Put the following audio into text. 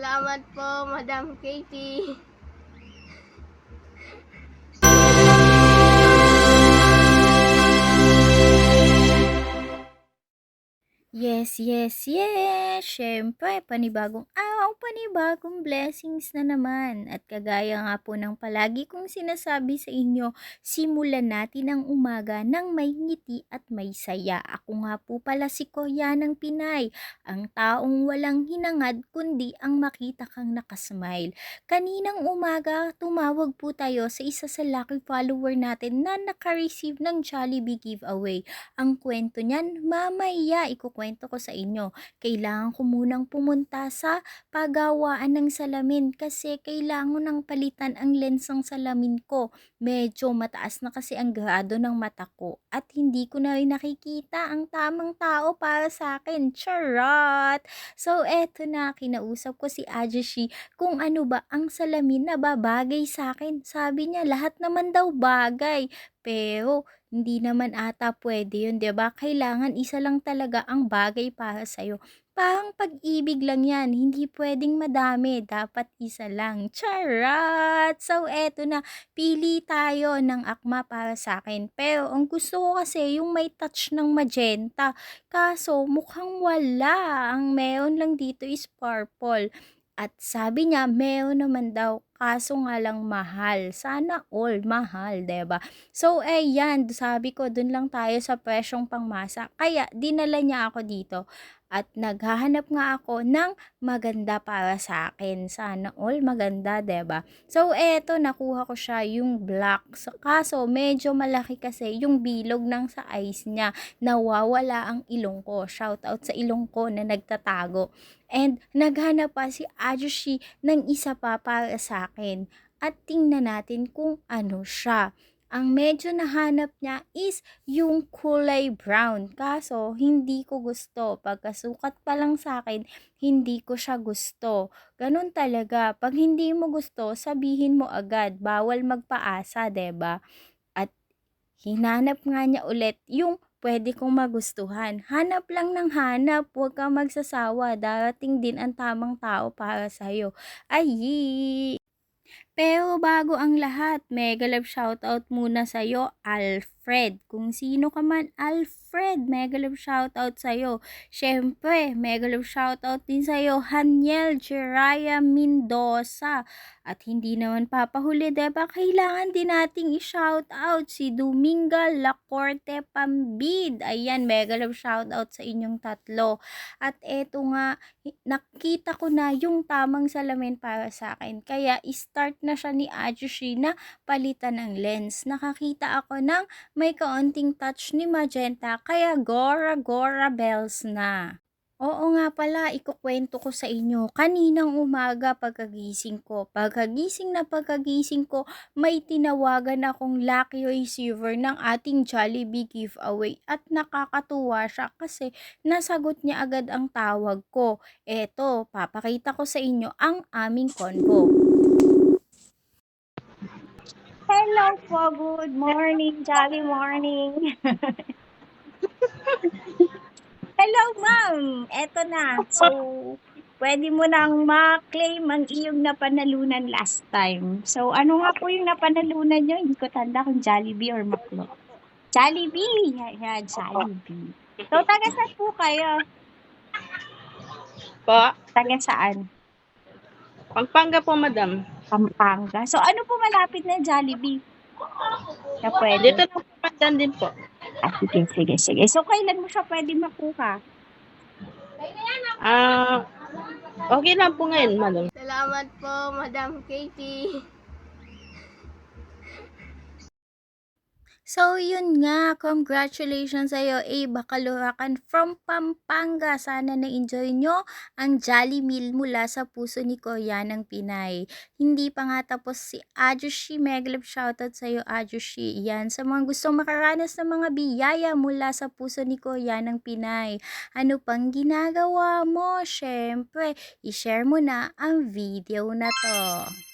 Salamat po, Madam Katie. Yes, yes, yes! Siyempre, panibagong araw, panibagong blessings na naman. At kagaya nga po ng palagi kong sinasabi sa inyo, simulan natin ang umaga ng may ngiti at may saya. Ako nga po pala si Koya ng Pinay, ang taong walang hinangad kundi ang makita kang nakasmile. Kaninang umaga, tumawag po tayo sa isa sa lucky follower natin na naka-receive ng Jollibee giveaway. Ang kwento niyan, mamaya ikukwento ko sa inyo. Kailangan ko munang pumunta sa pagawaan ng salamin kasi kailangan ng palitan ang lens ng salamin ko. Medyo mataas na kasi ang grado ng mata ko at hindi ko na rin nakikita ang tamang tao para sa akin. Charot! So, eto na, kinausap ko si Ajushi kung ano ba ang salamin na babagay sa akin. Sabi niya, lahat naman daw bagay. Pero, hindi naman ata pwede yun, 'di ba? Kailangan isa lang talaga ang bagay para sa'yo. Parang pag-ibig lang yan, hindi pwedeng madami, dapat isa lang. Charot! So, eto na, pili tayo ng akma para sa akin. Pero, ang gusto ko kasi yung may touch ng magenta. Kaso, mukhang wala. Ang meron lang dito is purple. At sabi niya, meron naman daw, kaso nga lang mahal. Sana all mahal, 'di ba? So, eh, yan, sabi ko, dun lang tayo sa presyong pangmasa. Kaya, dinala niya ako dito. At naghahanap nga ako ng maganda para sa akin. Sana all maganda, ba? So, eto, nakuha ko siya yung black. So, kaso, medyo malaki kasi yung bilog ng sa eyes niya. Nawawala ang ilong ko. Shout out sa ilong ko na nagtatago. And, naghanap pa si Ajushi ng isa pa para sa akin. At tingnan natin kung ano siya. Ang medyo nahanap niya is yung kulay brown. Kaso, hindi ko gusto. Pagkasukat pa lang sa akin, hindi ko siya gusto. Ganun talaga. Pag hindi mo gusto, sabihin mo agad. Bawal magpaasa, ba? At hinanap nga niya ulit yung pwede kong magustuhan. Hanap lang ng hanap. Huwag kang magsasawa. Darating din ang tamang tao para sa'yo. Ay! Pero bago ang lahat, mega love shoutout muna sa'yo, Alfred. Kung sino ka man, Alfred, mega love shoutout sa'yo. Siyempre, mega love shoutout din sa'yo, Haniel Jiraya Mendoza. At hindi naman papahuli, diba? Kailangan din nating i-shoutout si Dominga Lacorte Pambid. Ayan, mega love shoutout sa inyong tatlo. At eto nga, nakita ko na yung tamang salamin para sa akin. Kaya, start na siya ni Ajushi na palitan ng lens. Nakakita ako ng may kaunting touch ni Magenta, kaya Gora Gora Bells na. Oo nga pala, ikukwento ko sa inyo. Kaninang umaga pagkagising ko. Pagkagising na pagkagising ko, may tinawagan akong lucky receiver ng ating Jollibee giveaway. At nakakatuwa siya kasi nasagot niya agad ang tawag ko. Eto, papakita ko sa inyo ang aming convo. Hello po, good morning, jolly morning. Hello, ma'am. Eto na. So, pwede mo nang ma-claim ang iyong napanalunan last time. So, ano nga po yung napanalunan nyo? Hindi ko tanda kung Jollibee or Macdo. Jollibee! Yan, yan, Jollibee. So, taga saan po kayo? Po, Taga saan? Pampanga po, madam. Pampanga. So, ano po malapit na Jollibee? Na pwede? Dito na po, madam din po. Ah, sige, sige, sige. So, kailan mo siya pwede makuha? Ah, okay lang po ngayon, madam. Salamat po, Madam Katie. So, yun nga. Congratulations sa'yo, A. Bakalurakan from Pampanga. Sana na-enjoy nyo ang Jolly Meal mula sa puso ni Koya ng Pinay. Hindi pa nga tapos si Ajushi. Megalove shoutout sa'yo, Ajushi. Yan, sa mga gustong makaranas ng mga biyaya mula sa puso ni Koya ng Pinay. Ano pang ginagawa mo? Siyempre, i-share mo na ang video na to.